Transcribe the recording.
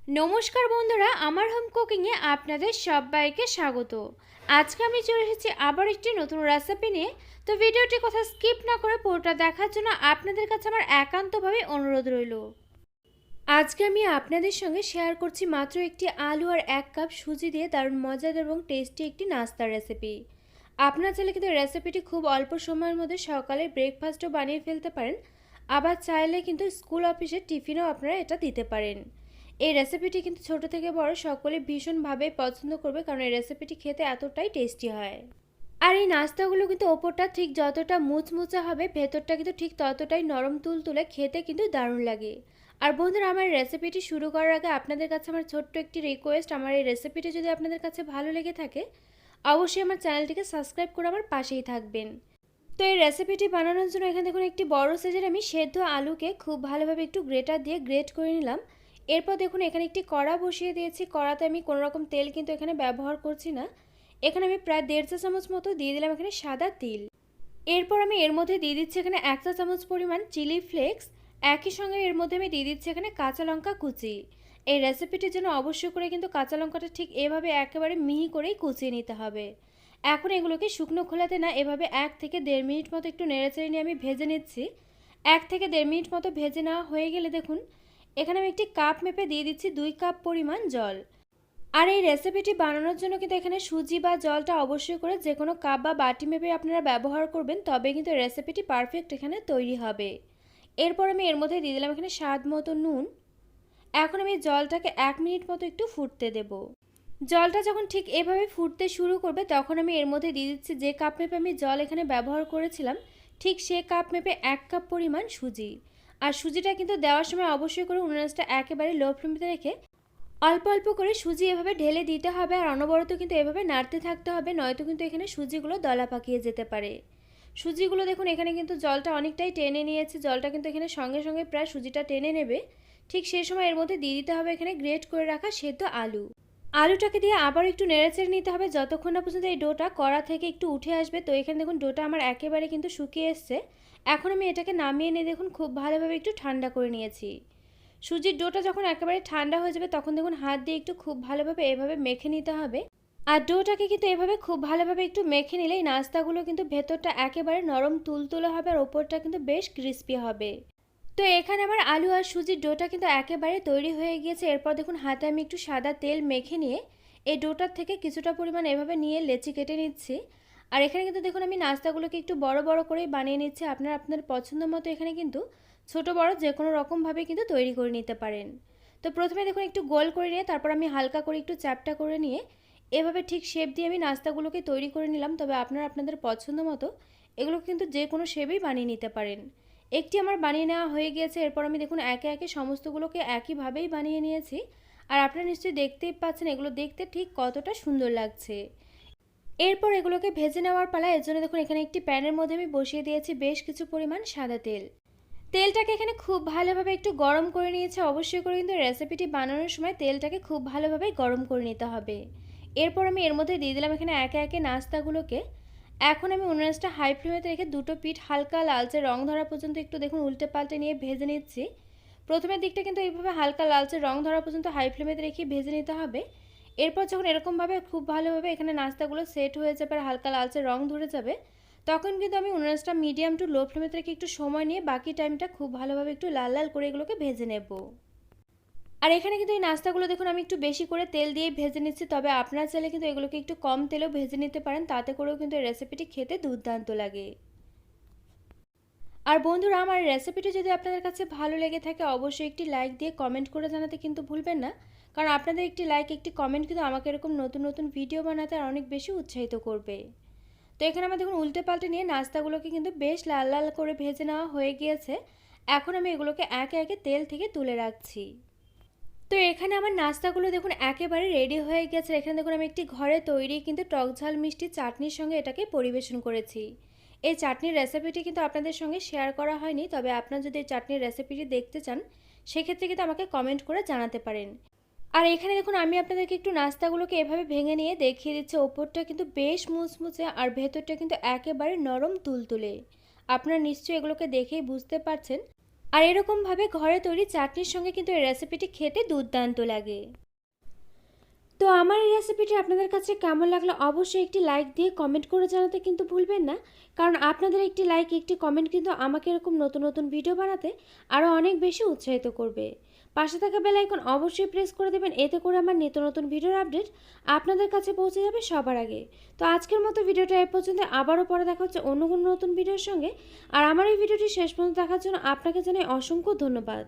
নমস্কার বন্ধুরা, আমার হোম কুকিংয়ে আপনাদের সবাইকে স্বাগত। আজকে আমি চলে এসেছি আবার একটি নতুন রেসিপি নিয়ে। তো ভিডিওটি কথা স্কিপ না করে পুরোটা দেখার জন্য আপনাদের কাছে আমার একান্তভাবে অনুরোধ রইল। আজকে আমি আপনাদের সঙ্গে শেয়ার করছি মাত্র একটি আলু আর এক কাপ সুজি দিয়ে দারুণ মজাদার এবং টেস্টি একটি নাস্তার রেসিপি আপনার চাইলে কিন্তু রেসিপিটি খুব অল্প সময়ের মধ্যে সকালে ব্রেকফাস্টও বানিয়ে ফেলতে পারেন। আবার চাইলে কিন্তু স্কুল অফিসের টিফিনও আপনারা এটা দিতে পারেন। এই রেসিপিটি কিন্তু ছোট থেকে বড় সকলে ভীষণভাবে পছন্দ করবে কারণ এই রেসিপিটি খেতে এতটাই টেস্টি হয়। আর এই নাস্তাগুলো কিন্তু ওপরটা ঠিক যতটা মুচমুচে হবে, ভেতরটা কিন্তু ঠিক ততটাই নরম তুল তুলে খেতে কিন্তু দারুণ লাগে। আর বন্ধুরা, আমার রেসিপিটি শুরু করার আগে আপনাদের কাছে আমার ছোট্ট একটি রিকোয়েস্ট আমার এই রেসিপিটি যদি আপনাদের কাছে ভালো লেগে থাকে, অবশ্যই আমার চ্যানেলটিকে সাবস্ক্রাইব করে আমার পাশেই থাকবেন। তো এই রেসিপিটি বানানোর জন্য এখানে দেখুন, একটি বড় সাইজের আমি সেদ্ধ আলুকে খুব ভালোভাবে একটু গ্রেটার দিয়ে গ্রেট করে নিলাম। এরপর দেখুন, এখানে একটি কড়া বসিয়ে দিয়েছি। কড়াতে আমি কোনো রকম তেল কিন্তু এখানে ব্যবহার করছি না। এখানে আমি প্রায় দেড় চা চামচ মতো দিয়ে দিলাম এখানে সাদা তিল। এরপর আমি এর মধ্যে দিয়ে দিচ্ছি এখানে এক চা চামচ পরিমাণ চিলি ফ্লেক্স। একই সঙ্গে এর মধ্যে আমি দিয়ে দিচ্ছি এখানে কাঁচা লঙ্কা কুচি। এই রেসিপিটির জন্য অবশ্যই করে কিন্তু কাঁচা লঙ্কাটা ঠিক এভাবে একেবারে মিহি করেই কুচিয়ে নিতে হবে। এখন এগুলোকে শুকনো খোলাতে না, এভাবে এক থেকে দেড় মিনিট মতো একটু নেড়েচেড়ে নিয়ে আমি ভেজে নিচ্ছি। এক থেকে দেড় মিনিট মতো ভেজে নেওয়া হয়ে গেলে দেখুন এখানে আমি একটি কাপ মেপে দিয়ে দিচ্ছি দুই কাপ পরিমাণ জল। আর এই রেসিপিটি বানানোর জন্য কিন্তু এখানে সুজি বা জলটা অবশ্যই করে যে কোনো কাপ বা বাটি মেপে আপনারা ব্যবহার করবেন, তবে কিন্তু রেসিপিটি পারফেক্ট এখানে তৈরি হবে। এরপর আমি এর মধ্যে দিয়ে দিলাম এখানে স্বাদ মতো নুন। এখন আমি জলটাকে এক মিনিট মতো একটু ফুটতে দেব। জলটা যখন ঠিক এভাবে ফুটতে শুরু করবে, তখন আমি এর মধ্যে দিয়ে দিচ্ছি যে কাপ মেপে আমি জল এখানে ব্যবহার করেছিলাম, ঠিক সে কাপ মেপে এক কাপ পরিমাণ সুজি। আর সুজিটা কিন্তু দেওয়ার সময় অবশ্যই করে উনানসটা একেবারে লো ফ্লেমে রেখে অল্প অল্প করে সুজি এভাবে ঢেলে দিতে হবে আর অনবরত কিন্তু এভাবে নাড়তে থাকতে হবে, নয়তো কিন্তু এখানে সুজিগুলো দলা পাকিয়ে যেতে পারে। সুজিগুলো দেখুন, এখানে কিন্তু জলটা অনেকটাই টেনে নিয়েছে, জলটা কিন্তু এখানে সঙ্গে সঙ্গে প্রায় সুজিটা টেনে নেবে। ঠিক সেই সময় এর মধ্যে দিয়ে দিতে হবে এখানে গ্রেট করে রাখা সেদ্ধ আলু। আলুটাকে দিয়ে আবার একটু নেড়েচেড়ে নিতে হবে। যতক্ষণ না পর্যন্ত এই ডোটা কড়া থেকে একটু উঠে আসবে, তো এখানে দেখুন ডোটা আমার একেবারে কিন্তু শুকিয়ে এসছে। এখন আমি এটাকে নামিয়ে নিয়ে দেখুন খুব ভালোভাবে একটু ঠান্ডা করে নিয়েছি। সুজির ডোটা যখন একেবারে ঠান্ডা হয়ে যাবে, তখন দেখুন হাত দিয়ে একটু খুব ভালোভাবে এভাবে মেখে নিতে হবে। আর ডোটাকে কিন্তু এভাবে খুব ভালোভাবে একটু মেখে নিলে এই নাস্তাগুলো কিন্তু ভেতরটা একেবারে নরম তুলতুলে হবে আর ওপরটা কিন্তু বেশ ক্রিস্পি হবে। তো এখানে আমার আলু আর সুজির ডোটা কিন্তু একেবারে তৈরি হয়ে গিয়েছে। এরপর দেখুন, হাতে আমি একটু সাদা তেল মেখে নিয়ে এই ডোটার থেকে কিছুটা পরিমাণ এভাবে নিয়ে লেচি কেটে নিচ্ছি। আর এখানে কিন্তু দেখুন, আমি নাস্তাগুলোকে একটু বড় বড় করেই বানিয়ে নিচ্ছি। আপনার আপনার পছন্দ মতো এখানে কিন্তু ছোট বড় যে কোনো রকমভাবে কিন্তু তৈরি করে নিতে পারেন। তো প্রথমে দেখুন, একটু গোল করে নিয়ে, তারপর আমি হালকা করে একটু চ্যাপটা করে নিয়ে, এভাবে ঠিক শেপ দিয়ে আমি নাস্তাগুলোকে তৈরি করে নিলাম। তবে আপনারা আপনাদের পছন্দ মতো এগুলো কিন্তু যে কোনো শেপেই বানিয়ে নিতে পারেন। একটি আমার বানিয়ে নেওয়া হয়ে গিয়েছে, এরপর আমি দেখুন একে একে সমস্তগুলোকে একইভাবেই বানিয়ে নিয়েছি। আর আপনারা নিশ্চয়ই দেখতেই পাচ্ছেন, এগুলো দেখতে ঠিক কতটা সুন্দর লাগছে। এরপর এগুলোকে ভেজে নেওয়ার পালা, এর জন্য দেখুন এখানে একটি প্যানের মধ্যে আমি বসিয়ে দিয়েছি বেশ কিছু পরিমাণ সাদা তেল। তেলটাকে এখানে খুব ভালোভাবে একটু গরম করে নিয়েছে, অবশ্যই করে কিন্তু রেসিপিটি বানানোর সময় তেলটাকে খুব ভালোভাবে গরম করে নিতে হবে। এরপর আমি এর মধ্যে দিয়ে দিলাম এখানে একে একে নাস্তাগুলোকে। এখন আমি উনানসটা হাই ফ্লেমেতে রেখে দুটো পিঠ হালকা লালচে রং ধরা পর্যন্ত একটু দেখুন উল্টে পাল্টে নিয়ে ভেজে নিচ্ছি। প্রথমের দিকটা কিন্তু এইভাবে হালকা লালচে রং ধরা পর্যন্ত হাই ফ্লেমেতে রেখে ভেজে নিতে হবে। এরপর যখন এরকমভাবে খুব ভালোভাবে এখানে নাস্তাগুলো সেট হয়ে যাবে আর হালকা লালচে রং ধরে যাবে, তখন কিন্তু আমি উনানসটা মিডিয়াম টু লো ফ্লেমেতে রেখে একটু সময় নিয়ে বাকি টাইমটা খুব ভালোভাবে একটু লাল লাল করে এগুলোকে ভেজে নেব। আর এখানে কিন্তু এই নাস্তাগুলো দেখুন, আমি একটু বেশি করে তেল দিয়ে ভেজে নিচ্ছি। তবে আপনার চাইলে কিন্তু এগুলোকে একটু কম তেলেও ভেজে নিতে পারেন, তাতে করেও কিন্তু এই রেসিপিটি খেতে দুর্দান্ত লাগে। আর বন্ধুরা, আমার রেসিপিটি যদি আপনাদের কাছে ভালো লেগে থাকে, অবশ্যই একটি লাইক দিয়ে কমেন্ট করে জানাতে কিন্তু ভুলবেন না। কারণ আপনাদের একটি লাইক একটি কমেন্ট কিন্তু আমাকে এরকম নতুন নতুন ভিডিও বানাতে আর অনেক বেশি উৎসাহিত করবে। তো এখানে আমার দেখুন উল্টে পাল্টে নিয়ে নাস্তাগুলোকে কিন্তু বেশ লাল লাল করে ভেজে নেওয়া হয়ে গিয়েছে। এখন আমি এগুলোকে একে একে তেল থেকে তুলে রাখছি। তো এখানে আমার নাস্তাগুলো দেখুন একেবারে রেডি হয়ে গেছে। এখানে দেখুন আমি একটি ঘরে তৈরি কিন্তু টক ঝাল মিষ্টি চাটনির সঙ্গে এটাকে পরিবেশন করেছি। এই চাটনির রেসিপিটি কিন্তু আপনাদের সঙ্গে শেয়ার করা হয়নি, তবে আপনার যদি এই চাটনির রেসিপিটি দেখতে চান, সেক্ষেত্রে কিন্তু আমাকে কমেন্ট করে জানাতে পারেন। আর এখানে দেখুন আমি আপনাদেরকে একটু নাস্তাগুলোকে এভাবে ভেঙে নিয়ে দেখিয়ে দিচ্ছি। ওপরটা কিন্তু বেশ মুচমুচে আর ভেতরটা কিন্তু একেবারে নরম তুলতুলে। আপনারা নিশ্চয়ই এগুলোকে দেখেই বুঝতে পারছেন। আর এরকমভাবে ঘরে তৈরি চাটনির সঙ্গে কিন্তু এই রেসিপিটি খেতে দুর্দান্ত লাগে। তো আমার এই রেসিপিটি আপনাদের কাছে কেমন লাগল অবশ্যই একটি লাইক দিয়ে কমেন্ট করে জানাতে কিন্তু ভুলবেন না। কারণ আপনাদের একটি লাইক একটি কমেন্ট কিন্তু আমাকে এরকম নতুন নতুন ভিডিও বানাতে আরও অনেক বেশি উৎসাহিত করবে। পাশে থাকা বেল আইকন অবশ্যই প্রেস করে দেবেন, এতে করে আমার নিত্য নতুন ভিডিওর আপডেট আপনাদের কাছে পৌঁছে যাবে সবার আগে। তো আজকের মতো ভিডিওটা এ পর্যন্ত, আবারও পরে দেখা হচ্ছে অন্য কোনো নতুন ভিডিওর সঙ্গে। আর আমার এই ভিডিওটি শেষ পর্যন্ত দেখার জন্য আপনাকে জানাই অসংখ্য ধন্যবাদ।